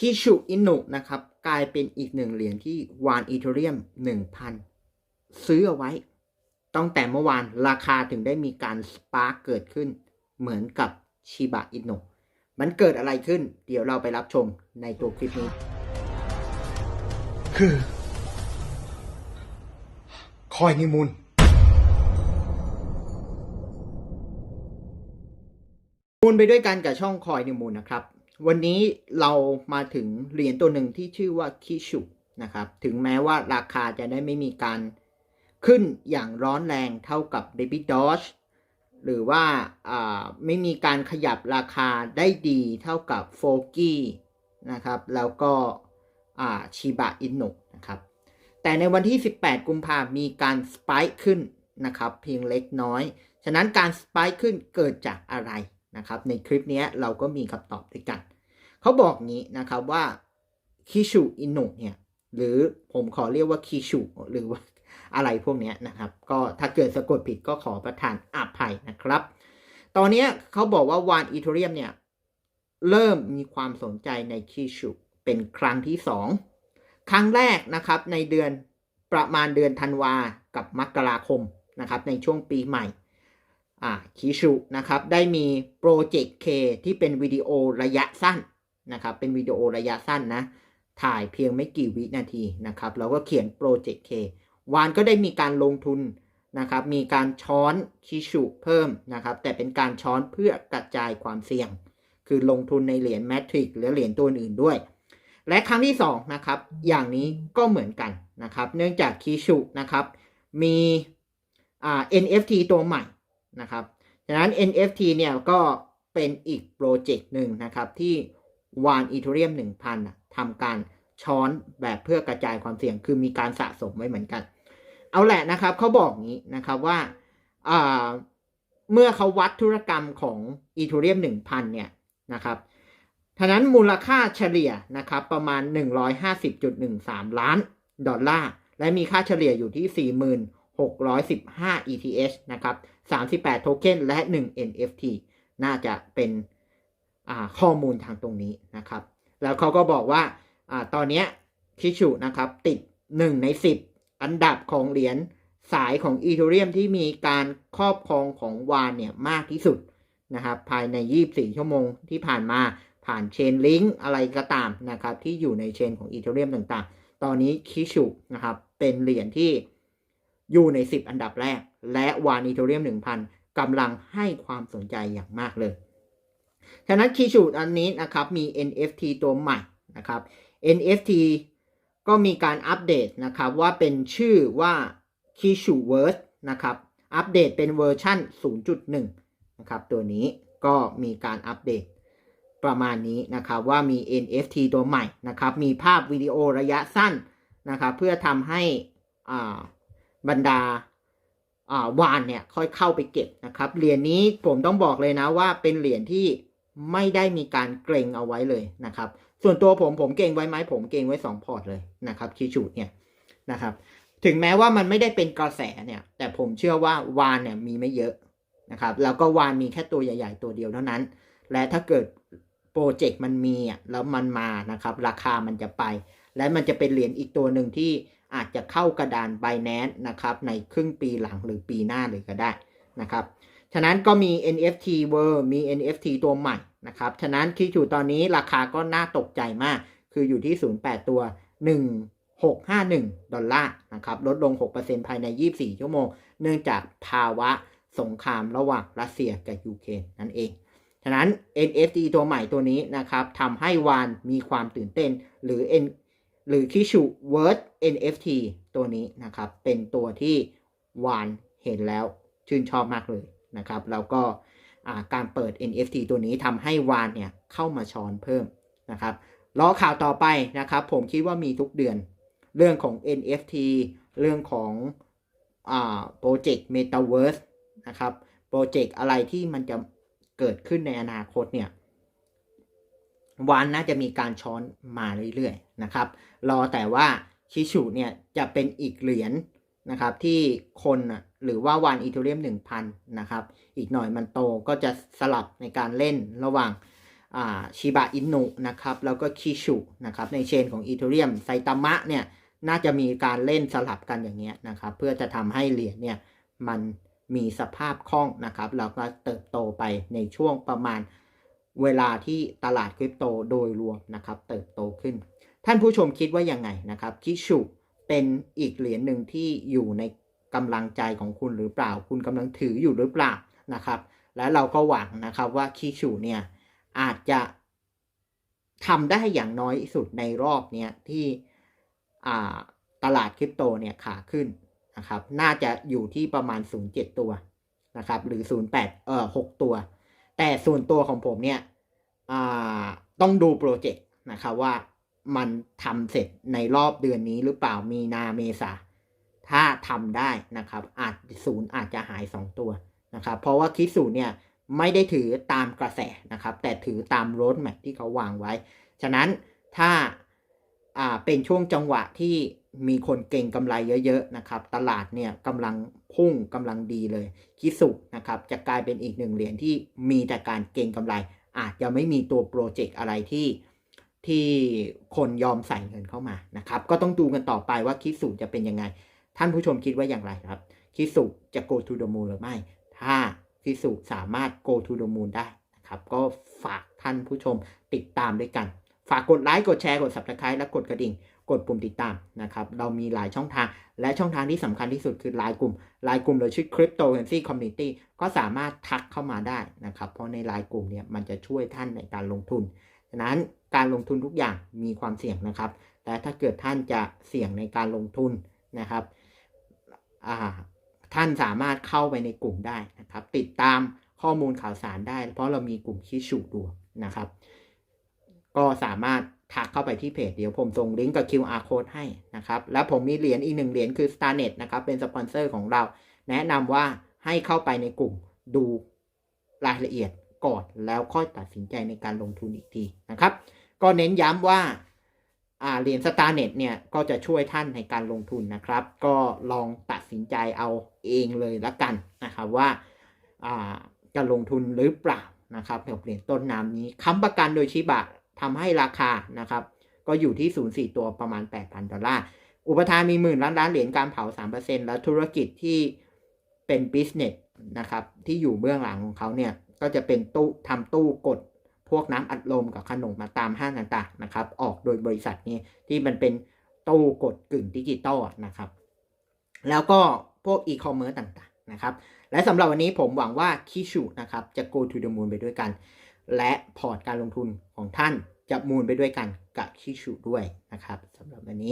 คิชุอินุนะครับ กลายเป็นอีกหนึ่งเหรียญที่วานอีเทเรียม1,000ซื้อเอาไว้ตั้งแต่เมื่อวานราคาถึงได้มีการสปาร์กเกิดขึ้น เหมือนกับชิบะอินุมันเกิดอะไรขึ้น เดี๋ยวเราไปรับชมในตัวคลิปนี้ คือ คอยนิมูลมูลไปด้วยกันกับช่องคอยนิมูลนะครับ วันนี้เรามาถึงเหรียญตัวหนึ่งที่ชื่อว่าคิชุนะครับ ถึงแม้ว่าราคาจะได้ไม่มีการขึ้นอย่างร้อนแรงเท่ากับ d e b i t Doge หรือว่าไม่มีการขยับราคาได้ดีเท่ากับโฟกี้นะครับ แล้วก็ชิบะอินุนะครับ แต่ในวันที่ 18 กุมภามีการสปายขึ้นนะครับ เพียงเล็กน้อย ฉะนั้นการสปายขึ้นเกิดจากอะไร นะครับในคลิปนี้เราก็มีคำตอบด้วยกัน เขาบอกงี้นะครับว่าคิชูอินุเนี่ยหรือผมขอเรียกว่าคิชูหรือว่าอะไรพวกนี้นะครับก็ถ้าเกิดสะกดผิดก็ขอประทานอภัยนะครับ ตอนเนี้ยเขาบอกว่าวานอีเทเรียมเนี่ยเริ่มมีความสนใจในคิชูเป็นครั้งที่สองครั้งแรกนะครับในเดือนประมาณเดือนธันวากับมกราคมนะครับในช่วงปีใหม่ อ่าคิชุนะครับได้มีโปรเจกต์ K ที่เป็นวิดีโอระยะสั้นนะครับเป็นวิดีโอระยะสั้นนะถ่ายเพียงไม่กี่วินาทีนะครับแล้วก็เขียนโปรเจกต์ K วานก็ได้มีการลงทุนนะครับมีการช้อนคิชุเพิ่มนะครับแต่เป็นการช้อนเพื่อกระจายความเสี่ยง คือลงทุนในเหรียญแมทริกหรือเหรียญตัวอื่นด้วย และครั้งที่2นะครับอย่างนี้ก็เหมือนกันนะครับเนื่องจากคิชุนะครับมี NFT ตัวใหม่ นะครับฉะนั้น NFT เนี่ยก็เป็นอีกโปรเจกต์หนึ่งนะครับที่วานอีเทเรียม1,000ทำการช้อนแบบเพื่อกระจายความเสี่ยงคือมีการสะสมไว้เหมือนกัน เอาแหละนะครับเขาบอกงี้นะครับว่าเมื่อเขาวัดธุรกรรมของอีเทเรียม1,000เนี่ยนะครับทนั้นมูลค่าเฉลี่ยนะครับประมาณ 150.13 ล้านดอลลาร์ และมีค่าเฉลี่ยอยู่ที่ 615 ETH นะครับ 38 โทเค็นและ 1 NFT น่าจะเป็นข้อมูลทางตรงนี้นะครับ แล้วเขาก็บอกว่าอตอนนี้คิชูนะครับติด 1 ใน 10 อันดับของเหรียญสายของอีเทเรียมที่มีการครอบครองของวานเนี่ยมากที่สุดนะครับภายใน 24 ชั่วโมงที่ผ่านมาผ่านเชนลิงก์อะไรก็ตามนะครับที่อยู่ในเชนของอีเทเรียมต่างๆ ตอนนี้คิชูนะครับเป็นเหรียญที่ อยู่ใน 10 อันดับแรก และวานอีเทเรียม 1,000กำลังให้ความสนใจอย่างมากเลยฉะนั้นคีชูอันนี้นะครับมี NFT ตัวใหม่นะครับ NFT ก็มีการอัปเดตนะครับว่าเป็นชื่อว่า k i s h u w o r d นะครับ อัปเดตเป็นเวอร์ชั่น 0.1 นะครับ ตัวนี้ก็มีการอัปเดตประมาณนี้นะครับว่ามี NFT ตัวใหม่นะครับ มีภาพวิดีโอระยะสั้นนะครับ เพื่อทำให้อ่า บรรดาวานเนี่ยค่อยเข้าไปเก็บนะครับเหรียญนี้ผมต้องบอกเลยนะว่าเป็นเหรียญที่ไม่ได้มีการเกรงเอาไว้เลยนะครับ ส่วนตัวผมผมเกรงไว้ไหมผมเกรงไว้ 2 พอร์ตเลยนะครับคิชูดเนี่ยนะครับ ถึงแม้ว่ามันไม่ได้เป็นกระแสเนี่ยแต่ผมเชื่อว่าวานเนี่ยมีไม่เยอะนะครับแล้วก็วานมีแค่ตัวใหญ่ ๆ ตัวเดียวเท่านั้น และถ้าเกิดโปรเจกต์มันมีอะแล้วมันมานะครับ ราคามันจะไป และมันจะเป็นเหรียญอีกตัวหนึ่งที่ อาจจะเข้ากระดาน b บ n a n c e นะครับในครึ่งปีหลังหรือปีหน้าเลยก็ได้นะครับ ฉะนั้นก็มี NFT World มี NFT ตัวใหม่นะครับ ฉะนั้นคิดอยู่ตอนนี้ราคาก็น่าตกใจมาก คืออยู่ที่ 08 ตัว 1651 ดอลลาร์นะครับลดลง 6%ภายใน 24 ชั่วโมง เนื่องจากภาวะสงครามระหว่างรัสเซียกับยูเครนนั่นเอง ฉะนั้น NFT ตัวใหม่ตัวนี้นะครับทำให้วานมีความตื่นเต้นหรือ N หรือ Kishu Word NFT ตัวนี้นะครับ เป็นตัวที่วานเห็นแล้วชื่นชอบมากเลยนะครับ แล้วก็การเปิด NFT ตัวนี้ทำให้วานเนี่ยเข้ามาช้อนเพิ่มนะครับรอข่าวต่อไปนะครับ ผมคิดว่ามีทุกเดือน เรื่องของ NFT เรื่องของโปรเจกต์ Metaverse นะครับ โปรเจกต์อะไรที่มันจะเกิดขึ้นในอนาคตเนี่ย วานน่าจะมีการช้อนมาเรื่อยๆนะครับ รอแต่ว่าชิชูเนี่ยจะเป็นอีกเหรียญนะครับที่คนหรือว่าวานอีเทเรียม1,000นะครับ อีกหน่อยมันโตก็จะสลับในการเล่นระหว่างชิบะอินุนะครับ แล้วก็คิชุนะครับในเชนของอีเทเรียมไซตามะเนี่ยน่าจะมีการเล่นสลับกันอย่างเงี้ยนะครับ เพื่อจะทำให้เหรียญเนี่ยมันมีสภาพคล่องนะครับแล้วก็เติบโตไปในช่วงประมาณ เวลาที่ตลาดคริปโตโดยรวมนะครับเติบโตขึ้น ท่านผู้ชมคิดว่ายังไงนะครับคิชุเป็นอีกเหรียญหนึ่งที่อยู่ในกำลังใจของคุณหรือเปล่า คุณกำลังถืออยู่หรือเปล่านะครับ และเราก็หวังนะครับว่าคิชุเนี่ยอาจจะทำได้อย่างน้อยสุดในรอบเนี้ยที่ตลาดคริปโตเนี่ยขาขึ้นนะครับ น่าจะอยู่ที่ประมาณ 0.7 ตัวนะครับ หรือ 0.8 เอ่อ 6 ตัว แต่ส่วนตัวของผมเนี่ย ต้องดูโปรเจกต์นะครับว่ามันทำเสร็จในรอบเดือนนี้หรือเปล่ามีนาเมษาถ้าทำได้นะครับ อาจศูนย์อาจจะหาย 2 ตัวนะครับ เพราะว่าคิดศูนเนี่ยไม่ได้ถือตามกระแสนะครับ แต่ถือตามโรดแมพที่เขาวางไว้ ฉะนั้นถ้าอ่าเป็นช่วงจังหวะที่มีคนเก่งกำไรเยอะๆนะครับ ตลาดเนี่ยกำลังพุ่งกำลังดีเลย คิสุนะครับ จะกลายเป็นอีกหนึ่งเหรียญที่มีแต่การเก่งกำไร อาจจะไม่มีตัวโปรเจกต์อะไรที่ที่คนยอมใส่เงินเข้ามานะครับ ก็ต้องดูกันต่อไปว่าคิดสุจะเป็นยังไง ท่านผู้ชมคิดว่าอย่างไรครับ คิดสุจะ go to the moon หรือไม่ ถ้าคิดสุสามารถ go to the moon ได้นะครับ ก็ฝากท่านผู้ชมติดตามด้วยกัน ฝากกดไลค์กดแชร์กด subscribe และกดกระดิ่ง กดปุ่มติดตามนะครับ เรามีหลายช่องทาง และช่องทางที่สำคัญที่สุดคือไลน์กลุ่มไลน์กลุ่มเราชื่อ Cryptocurrency Community ก็สามารถทักเข้ามาได้นะครับ เพราะในไลน์กลุ่มเนี่ยมันจะช่วยท่านในการลงทุนฉะนั้นการลงทุนทุกอย่างมีความเสี่ยงนะครับ แต่ถ้าเกิดท่านจะเสี่ยงในการลงทุนนะครับท่านสามารถเข้าไปในกลุ่มได้นะครับ ติดตามข้อมูลข่าวสารได้ เพราะเรามีกลุ่มคิชูดูนะครับ ก็สามารถ ทักเข้าไปที่เพจเดี๋ยวผมส่งลิงก์กับ QR code ให้นะครับ แล้วผมมีเหรียญอีกหนึ่งเหรียญคือ StarNet นะครับ เป็นสปอนเซอร์ของเรา แนะนำว่าให้เข้าไปในกลุ่มดูรายละเอียดก่อนแล้วค่อยตัดสินใจในการลงทุนอีกทีนะครับ ก็เน้นย้ำว่าเหรียญ StarNet เนี่ยก็จะช่วยท่านในการลงทุนนะครับ ก็ลองตัดสินใจเอาเองเลยละกันนะครับว่าจะลงทุนหรือเปล่านะครับกับเหรียญต้นน้ำนี้ค้ำประกันโดยชิบะ ทำให้ราคานะครับ ก็อยู่ที่0.4ตัวประมาณ 8,000 ดอลลาร์ อุปทานมีหมื่นล้านล้านเหรียญการเผา 3%แล้วธุรกิจที่เป็นบิสเนสนะครับ ที่อยู่เบื้องหลังของเขาเนี่ย ก็จะเป็นตู้ทำตู้กดพวกน้ำอัดลมกับขนมมาตามห้างต่างๆนะครับ ออกโดยบริษัทนี้ที่มันเป็นตู้กดกึ่งดิจิตอลนะครับ แล้วก็พวกอีคอมเมิร์ซต่างๆนะครับ และสำหรับวันนี้ผมหวังว่าคิชูนะครับ จะ go to the moon ไปด้วยกัน และพอร์ตการลงทุนของท่านจะมูลไปด้วยกันกับคิชูด้วยนะครับสำหรับวันนี้